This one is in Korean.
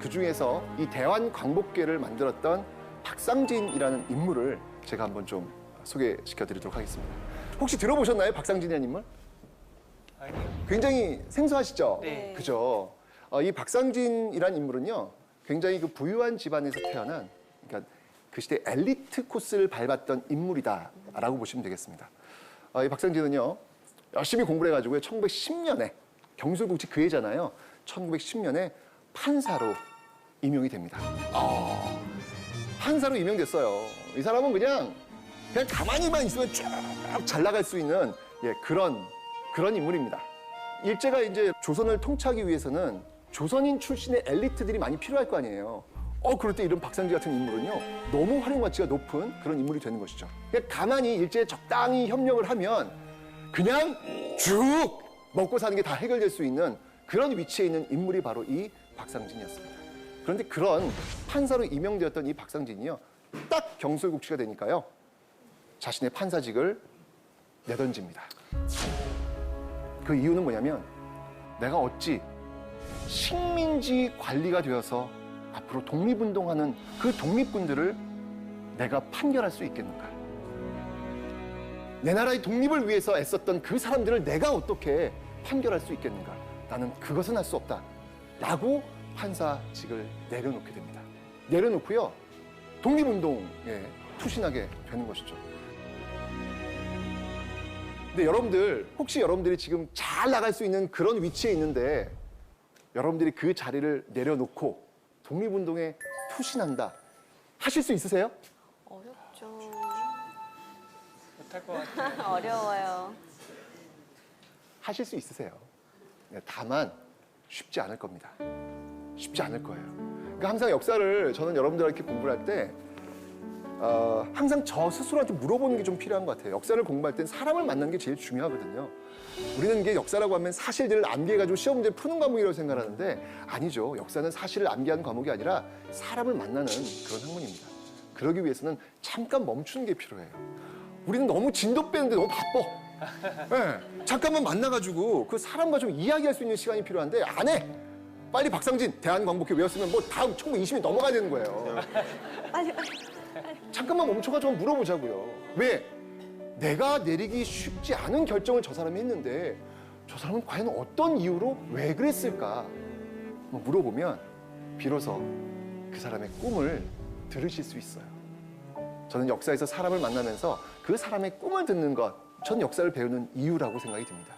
그 중에서 이 대환 광복계를 만들었던 박상진이라는 인물을 제가 한번 좀 소개시켜 드리도록 하겠습니다. 혹시 들어보셨나요? 박상진이라는 인물? 굉장히 생소하시죠? 네. 그죠? 어, 이 박상진이란 인물은요, 굉장히 그 부유한 집안에서 태어난, 그러니까 그 시대 엘리트 코스를 밟았던 인물이다라고 보시면 되겠습니다. 어, 이 박상진은요, 열심히 공부를 해가지고요, 1910년에 경술국지 그 해잖아요. 1910년에 판사로 임용이 됩니다. 아, 판사로 임명됐어요. 이 사람은 그냥 그냥 가만히만 있으면 쭉 잘 나갈 수 있는 예, 그런 그런 인물입니다. 일제가 이제 조선을 통치하기 위해서는 조선인 출신의 엘리트들이 많이 필요할 거 아니에요. 어, 그럴 때 이런 박상지 같은 인물은요, 너무 활용 가치가 높은 그런 인물이 되는 것이죠. 그냥 가만히 일제에 적당히 협력을 하면 그냥 쭉 먹고 사는 게 다 해결될 수 있는 그런 위치에 있는 인물이 바로 이 박상진이었습니다. 그런데 그런 판사로 임명되었던 이 박상진이요, 딱 경술국시가 되니까요, 자신의 판사직을 내던집니다. 그 이유는 뭐냐면 내가 어찌 식민지 관리가 되어서 앞으로 독립운동하는 그 독립군들을 내가 판결할 수 있겠는가? 내 나라의 독립을 위해서 애썼던 그 사람들을 내가 어떻게 판결할 수 있겠는가? 나는 그것은 할 수 없다. 라고 판사직을 내려놓게 됩니다. 내려놓고요. 독립운동에 투신하게 되는 것이죠. 근데 여러분들 혹시 여러분들이 지금 잘 나갈 수 있는 그런 위치에 있는데 여러분들이 그 자리를 내려놓고 독립운동에 투신한다 하실 수 있으세요? 어렵죠. 못할 것 같아요. 어려워요. 하실 수 있으세요. 네, 다만 쉽지 않을 겁니다. 쉽지 않을 거예요. 그러니까 항상 역사를 저는 여러분들과 이렇게 공부를 할 때 어, 항상 저 스스로한테 물어보는 게 좀 필요한 것 같아요. 역사를 공부할 땐 사람을 만나는 게 제일 중요하거든요. 우리는 이게 역사라고 하면 사실들을 암기해가지고 시험 문제 푸는 과목이라고 생각하는데 아니죠. 역사는 사실을 암기하는 과목이 아니라 사람을 만나는 그런 학문입니다. 그러기 위해서는 잠깐 멈추는 게 필요해요. 우리는 너무 진도 빼는데 너무 바빠. 네, 잠깐만 만나가지고 그 사람과 좀 이야기할 수 있는 시간이 필요한데 안 해. 빨리 박상진 대한광복회 외웠으면 뭐 다음 1920이 넘어가야 되는 거예요. 빨리 빨리. 잠깐만 멈춰가지고 물어보자고요. 왜? 내가 내리기 쉽지 않은 결정을 저 사람이 했는데 저 사람은 과연 어떤 이유로 왜 그랬을까? 뭐 물어보면 비로소 그 사람의 꿈을 들으실 수 있어요. 저는 역사에서 사람을 만나면서 그 사람의 꿈을 듣는 것, 전 역사를 배우는 이유라고 생각이 듭니다.